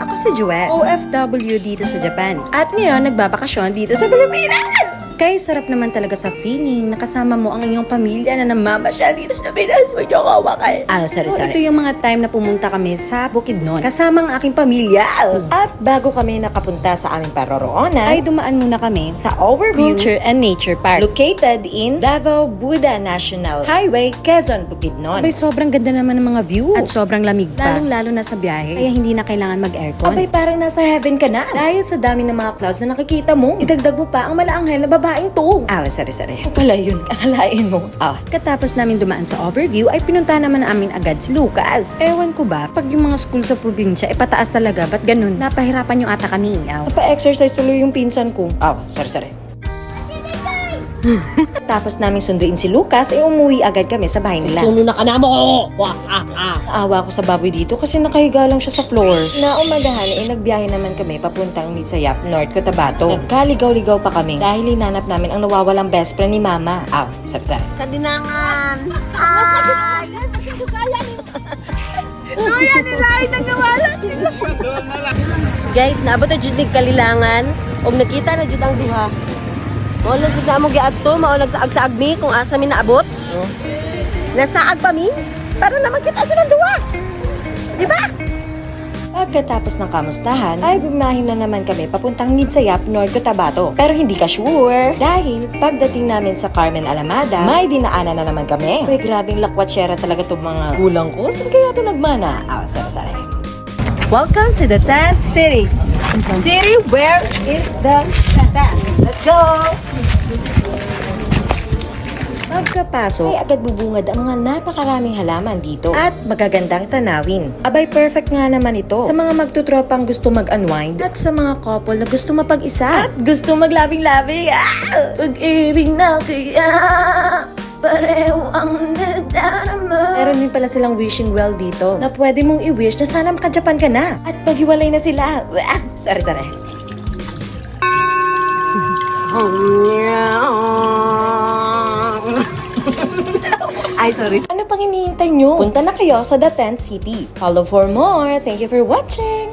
ako si Joette, OFW dito sa Japan. At ngayon, nagbabakasyon dito sa Pilipinas! Kaya sarap naman talaga sa feeling na kasama mo ang iyong pamilya na namamasyal dito sa Pinas. Medyo kawa kayo. Ah, sorry, sorry. Ito yung mga time na pumunta kami sa Bukidnon kasama ang aking pamilya. At bago kami nakapunta sa aming paroroonan, Ay dumaan muna kami sa Overview Culture and Nature Park. located in Davao Buddha National Highway, Quezon, Bukidnon. Abay, sobrang ganda naman ng mga view. At sobrang lamig pa. Lalong-lalo na sa biyahe. Kaya hindi na kailangan mag-aircon. Abay, parang nasa heaven ka na. Dahil sa dami ng mga clouds na nakikita mo, idagdag mo pa ang malaanghel na babaeng to. ah, sorry, sorry. Ano pala yun? Akalain mo. Ah, Katapos namin dumaan sa overview, ay pinunta naman namin agad si Lucas. Ewan ko ba, pag yung mga school sa probinsya, eh pataas talaga, ba't ganun? Napahirapan yung ata kami. Aw. pa-exercise tuloy yung pinsan ko. Ah, sorry, sorry. Tapos namin sunduin si Lucas, eh umuwi agad kami sa bahay nila. Suno na ka na mo! Wah, ah, ah. Naawa ko sa baboy dito kasi nakahiga lang siya sa floor. Na umagahan, eh nagbiyahe naman kami papuntang Mitsayap, North Cotabato. Nagkaligaw-ligaw pa kami dahil hinanap namin ang nawawalang best friend ni Mama. Aw. Kandinangan! Ay! Luya nila ay nagawala sila. Guys, naabot na jud kalilangan. Og nakita na jud ang duha. Mao na jud na mo giadto, mao nagsaag-saag mi kung asa mi naabot. Nasaag pa mi? Para naman kita silang duha. Di ba? Pagkatapos ng kamustahan, ay bumahin na naman kami papuntang Midsayap, North Cotabato. Pero hindi ka sure dahil pagdating namin sa Carmen Alamada, may dinaanan na naman kami. Uy, grabing lakwatsera talaga itong mga gulang ko. Saan kaya ito nagmana? Ah, sorry, sorry. Welcome to the tent city. City where is the? Let's go! Pagkapasok, ay agad bubungad ang mga napakaraming halaman dito at magagandang tanawin. Abay, perfect nga naman ito sa mga magtutropang gusto mag-unwind at sa mga couple na gusto mapag-isa at gusto maglabing-labing. Ah! Pag-ibig na kaya pareho ang nadarama. Meron din pala silang wishing well dito na pwede mong i-wish na sana maka-Japan ka na at paghiwalay na sila. Ah! Sorry, sorry. Ay, sorry. Ano pang hinihintay nyo? Punta na kayo sa The Tent City. Follow for more. Thank you for watching!